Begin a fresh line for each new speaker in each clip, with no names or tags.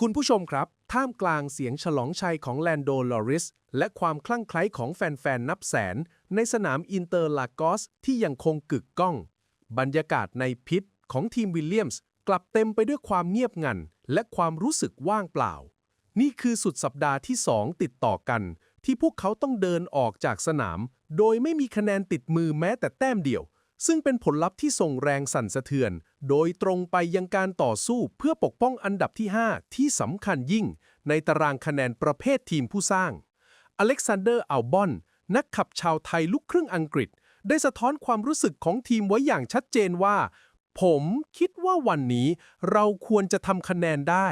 คุณผู้ชมครับ ท่ามกลางเสียงฉลองชัยของแลนโดลอริส และความคลั่งไคล้ของแฟน ๆ นับแสน ในสนามอินเตอร์ลากอสที่ยังคงกึกก้อง บรรยากาศในพิษของทีมวิลเลียมส์กลับเต็มไปด้วยความเงียบงัน และความรู้สึกว่างเปล่า นี่คือสุดสัปดาห์ที่ 2 ติดต่อกัน ที่พวกเขาต้องเดินออกจากสนาม โดยไม่มีคะแนนติดมือแม้แต่แต้มเดียว ซึ่งเป็นผลลัพธ์ที่ส่งแรงสั่นสะเทือน โดยตรงไปยังการต่อสู้เพื่อปกป้องอันดับที่ 5 ที่สำคัญยิ่ง ในตารางคะแนนประเภททีมผู้สร้าง อเล็กซานเดอร์ อัลบอน นักขับชาวไทยลูกครึ่งอังกฤษ ได้สะท้อนความรู้สึกของทีมไว้อย่างชัดเจนว่า ผมคิดว่าวันนี้เราควรจะทำคะแนนได้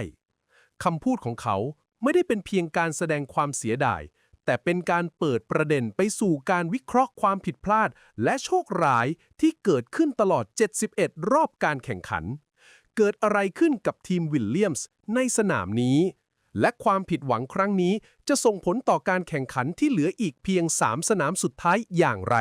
คำพูดของเขาไม่ได้เป็นเพียงการแสดงความเสียดาย แต่เป็นการเปิดประเด็นไปสู่การวิเคราะห์ความผิดพลาด และโชคร้ายที่เกิดขึ้นตลอด 71 รอบการแข่งขัน เกิดอะไรขึ้นกับทีมวิลเลียมส์ในสนามนี้ และความผิดหวังครั้งนี้จะส่งผลต่อการแข่งขันที่เหลืออีกเพียง 3 สนามสุดท้ายอย่างไร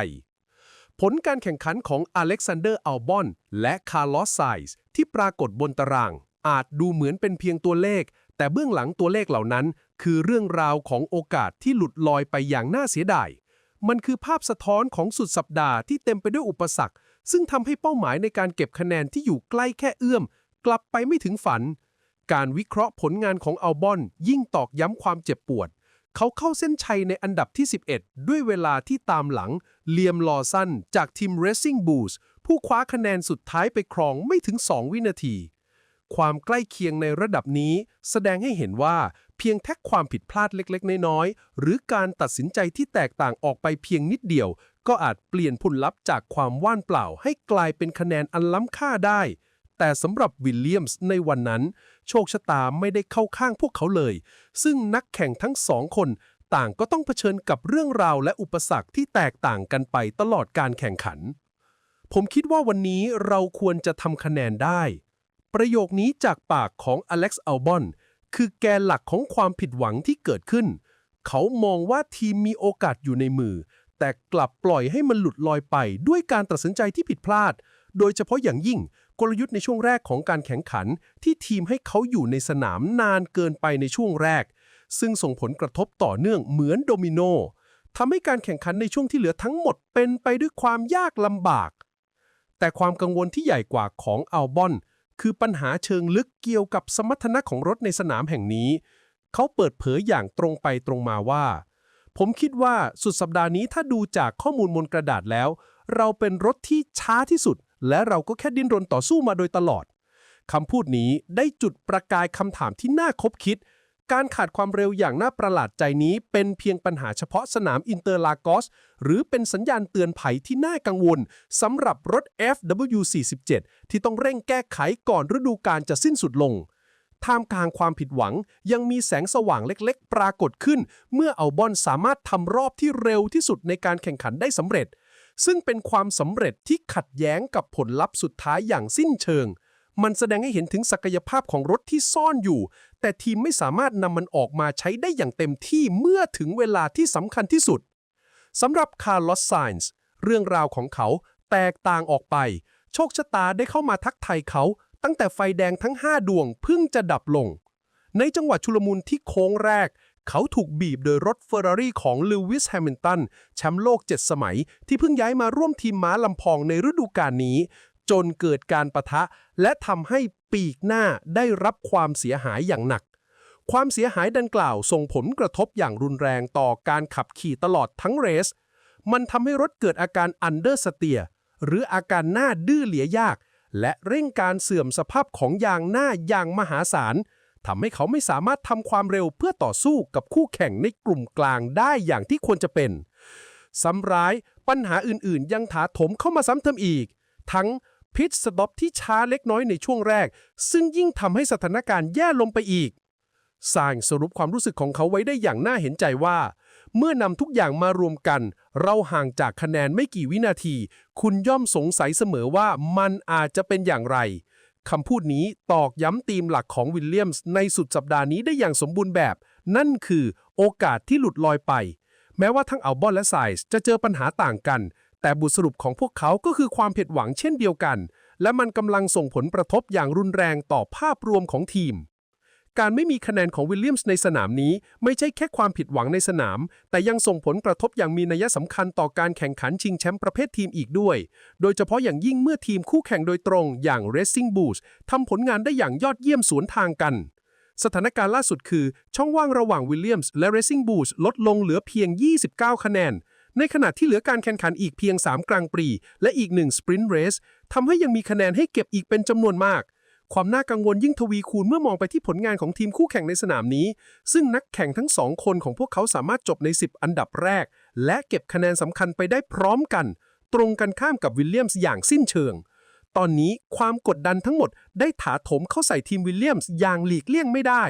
ผลการแข่งขันของอเล็กซานเดอร์ อัลบอน และคาร์ลอสไซส์ที่ปรากฏบนตาราง อาจดูเหมือนเป็นเพียงตัวเลข แต่เบื้องหลังตัวเลขเหล่านั้น คือเรื่องราวของโอกาสที่หลุดลอยไปอย่างน่าเสียดาย มันคือภาพสะท้อนของสุดสัปดาห์ที่เต็มไปด้วยอุปสรรค ซึ่งทำให้เป้าหมายในการเก็บคะแนนที่อยู่ใกล้แค่เอื้อม กลับไปไม่ถึงฝัน การวิเคราะห์ผลงานของอัลบอน ยิ่งตอกย้ำความเจ็บปวด เขาเข้าเส้นชัยในอันดับที่ 11 ด้วยเวลาที่ตามหลังเลียมลอสันจากทีม Racing Bulls ผู้คว้าคะแนนสุดท้ายไปครองไม่ถึง 2 วินาที ความใกล้เคียงในระดับนี้ แสดงให้เห็นว่า พียงแค่ความผิดพลาดเล็กๆ น้อยๆ หรือการตัดสินใจที่แตกต่างออกไปเพียงนิดเดียว ก็อาจเปลี่ยนผลลัพธ์จากความว่านเปล่าให้กลายเป็นคะแนนอันล้ำค่าได้ แต่สำหรับวิลเลียมส์ในวันนั้น โชคชะตาไม่ได้เข้าข้างพวกเขาเลย ซึ่งนักแข่งทั้งสองคนต่างก็ต้องเผชิญกับเรื่องราวและอุปสรรคที่แตกต่างกันไปตลอดการแข่งขัน ผมคิดว่าวันนี้เราควรจะทำคะแนนได้ ประโยคนี้จากปากของอเล็กซ์อัลบอน คือแกนหลักของความผิดหวังที่เกิดขึ้น เขามองว่าทีมมีโอกาสอยู่ในมือ แต่กลับปล่อยให้มันหลุดลอยไปด้วยการตัดสินใจที่ผิดพลาด โดยเฉพาะอย่างยิ่งกลยุทธ์ในช่วงแรกของการแข่งขัน ที่ทีมให้เขาอยู่ในสนามนานเกินไปในช่วงแรก ซึ่งส่งผลกระทบต่อเนื่องเหมือนโดมิโนทำให้การแข่งขันในช่วงที่เหลือทั้งหมดเป็นไปด้วยความยากลำบาก แต่ความกังวลที่ใหญ่กว่าของอัลบอน คือปัญหาเชิงลึกเกี่ยวกับสมรรถนะของรถในสนามแห่งนี้ เขาเปิดเผยอย่างตรงไปตรงมาว่า ผมคิดว่าสุดสัปดาห์นี้ถ้าดูจากข้อมูลบนกระดาษแล้ว เราเป็นรถที่ช้าที่สุด และเราก็แค่ดิ้นรนต่อสู้มาโดยตลอดคำพูดนี้ได้จุดประกายคำถามที่น่าคบคิด การขาดความเร็วอย่างน่าประหลาดใจนี้เป็นเพียงปัญหาเฉพาะสนามอินเตอร์ลากอส หรือเป็นสัญญาณเตือนภัยที่น่ากังวลสำหรับรถ FW47 ที่ต้องเร่งแก้ไขก่อนฤดูกาลจะสิ้นสุดลงท่ามกลางความผิดหวังยังมีแสงสว่างเล็กๆ ปรากฏขึ้น เมื่ออัลบอนสามารถทำรอบที่เร็วที่สุดในการแข่งขันได้สำเร็จ ซึ่งเป็นความสำเร็จที่ขัดแย้งกับผลลัพธ์สุดท้ายอย่างสิ้นเชิง มันแสดงให้เห็นถึงศักยภาพของรถที่ซ่อนอยู่ แต่ทีมไม่สามารถนำมันออกมาใช้ได้อย่างเต็มที่เมื่อถึงเวลาที่สำคัญที่สุดสำหรับคาร์ลอสไซน์สเรื่องราวของเขาแตกต่างออกไป โชคชะตาได้เข้ามาทักทายเขา ตั้งแต่ไฟแดงทั้ง 5 ดวงเพิ่งจะดับลง ในจังหวะชุลมุนที่โค้งแรก เขาถูกบีบโดยรถเฟอร์รารี่ของลูวิสแฮมิลตันแชมป์โลก 7 สมัย ที่เพิ่งย้ายมาร่วมทีมม้าลำพองในฤดูกาลนี้ จนเกิดการประทะ และทำให้ปีกหน้าได้รับความเสียหายอย่างหนัก ความเสียหายดังกล่าวส่งผลกระทบอย่างรุนแรงต่อการขับขี่ตลอดทั้งเรส มันทำให้รถเกิดอาการอันเดอร์สเตียหรืออาการหน้าดื้อเหลียยาก และเร่งการเสื่อมสภาพของยางหน้าอย่างมหาศาลทำให้เขาไม่สามารถทำความเร็วเพื่อต่อสู้กับคู่แข่งในกลุ่มกลางได้อย่างที่ควรจะเป็นซ้ำร้ายปัญหาอื่นๆ ยังถาโถมเข้ามาซ้ำเติมอีก ทั้ง พิทสต็อปที่ช้าเล็กน้อยในช่วงแรก ซึ่งยิ่งทำให้สถานการณ์แย่ลงไปอีกสร้างสรุปความรู้สึกของเขาไว้ได้อย่างน่าเห็นใจว่า เมื่อนำทุกอย่างมารวมกัน เราห่างจากคะแนนไม่กี่วินาที คุณย่อมสงสัยเสมอว่ามันอาจจะเป็นอย่างไรคำพูดนี้ตอกย้ำธีมหลักของวิลเลียมส์ในสุดสัปดาห์นี้ได้อย่างสมบูรณ์แบบ นั่นคือโอกาสที่หลุดลอยไป แม้ว่าทั้งอัลบอนและไซส์จะเจอปัญหาต่างกัน แต่บทสรุปของพวกเขาก็คือความผิดหวังเช่นเดียวกัน และมันกำลังส่งผลกระทบอย่างรุนแรงต่อภาพรวมของทีม
การไม่มีคะแนนของวิลเลียมส์ในสนามนี้ไม่ใช่แค่ความผิดหวังในสนาม แต่ยังส่งผลกระทบอย่างมีนัยสำคัญต่อการแข่งขันชิงแชมป์ประเภททีมอีกด้วย โดยเฉพาะอย่างยิ่งเมื่อทีมคู่แข่งโดยตรงอย่าง Racing Bulls ทำผลงานได้อย่างยอดเยี่ยมสวนทางกันสถานการณ์ล่าสุดคือ ช่องว่างระหว่างวิลเลียมส์และ Racing Bulls ลดลงเหลือเพียง 29 คะแนน ในขณะที่เหลือการแข่งขันอีกเพียง 3 กลางปรี และอีก1 Sprint Race ทำให้ยังมีคะแนนให้เก็บอีกเป็นจำนวนมาก ความน่ากังวลยิ่งทวีคูณเมื่อมองไปที่ผลงานของทีมคู่แข่งในสนามนี้ ซึ่งนักแข่งทั้งสองคนของพวกเขาสามารถจบใน 10 อันดับแรก และเก็บคะแนนสำคัญไปได้พร้อมกัน ตรงกันข้ามกับวิลเลียมส์อย่างสิ้นเชิง ตอนนี้ความกดดันทั้งหมดได้ถาโถมเข้าใส่ทีมวิลเลียมส์อย่างหลีกเลี่ยงไม่ได้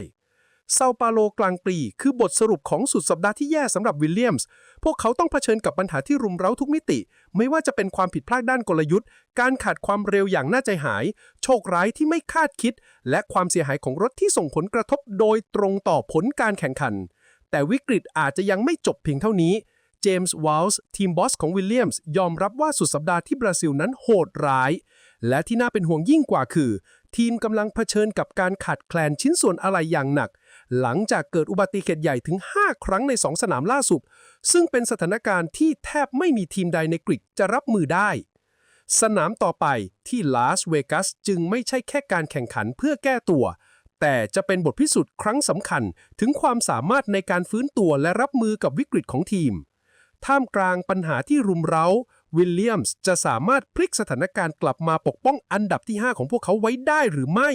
เซาปาโลกลางปี คือบทสรุปของสุดสัปดาห์ที่แย่สำหรับวิลเลียมส์ พวกเขาต้องเผชิญกับปัญหาที่รุมเร้าทุกมิติ ไม่ว่าจะเป็นความผิดพลาดด้านกลยุทธ์ การขาดความเร็วอย่างน่าใจหาย โชคร้ายที่ไม่คาดคิด และความเสียหายของรถที่ส่งผลกระทบโดยตรงต่อผลการแข่งขัน แต่วิกฤตอาจจะยังไม่จบเพียงเท่านี้ เจมส์วอลส์ทีมบอสของวิลเลียมส์ยอมรับว่าสุดสัปดาห์ที่บราซิลนั้นโหดร้าย และที่น่าเป็นห่วงยิ่งกว่าคือ ทีมกำลังเผชิญกับการขาดแคลนชิ้นส่วนอะไรอย่างหนัก หลังจากเกิดอุบัติเหตุใหญ่ถึง 5 ครั้งใน 2 สนามล่าสุด ซึ่งเป็นสถานการณ์ที่แทบไม่มีทีมใดในกรีกจะรับมือได้ สนามต่อไปที่ลาสเวกัสจึงไม่ใช่แค่การแข่งขันเพื่อแก้ตัว แต่จะเป็นบทพิสูจน์ครั้งสำคัญถึงความสามารถในการฟื้นตัวและรับมือกับวิกฤตของทีม ท่ามกลางปัญหาที่รุมเร้า วิลเลียมส์จะสามารถพลิกสถานการณ์กลับมาปกป้องอันดับที่ 5 ของพวกเขาไว้ได้หรือไม่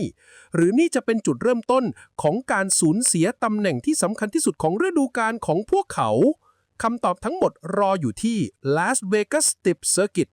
หรือนี่จะเป็นจุดเริ่มต้นของการสูญเสียตำแหน่งที่สำคัญที่สุดของฤดูกาลของพวกเขาคำตอบทั้งหมดรออยู่ที่ Las Vegas Strip Circuit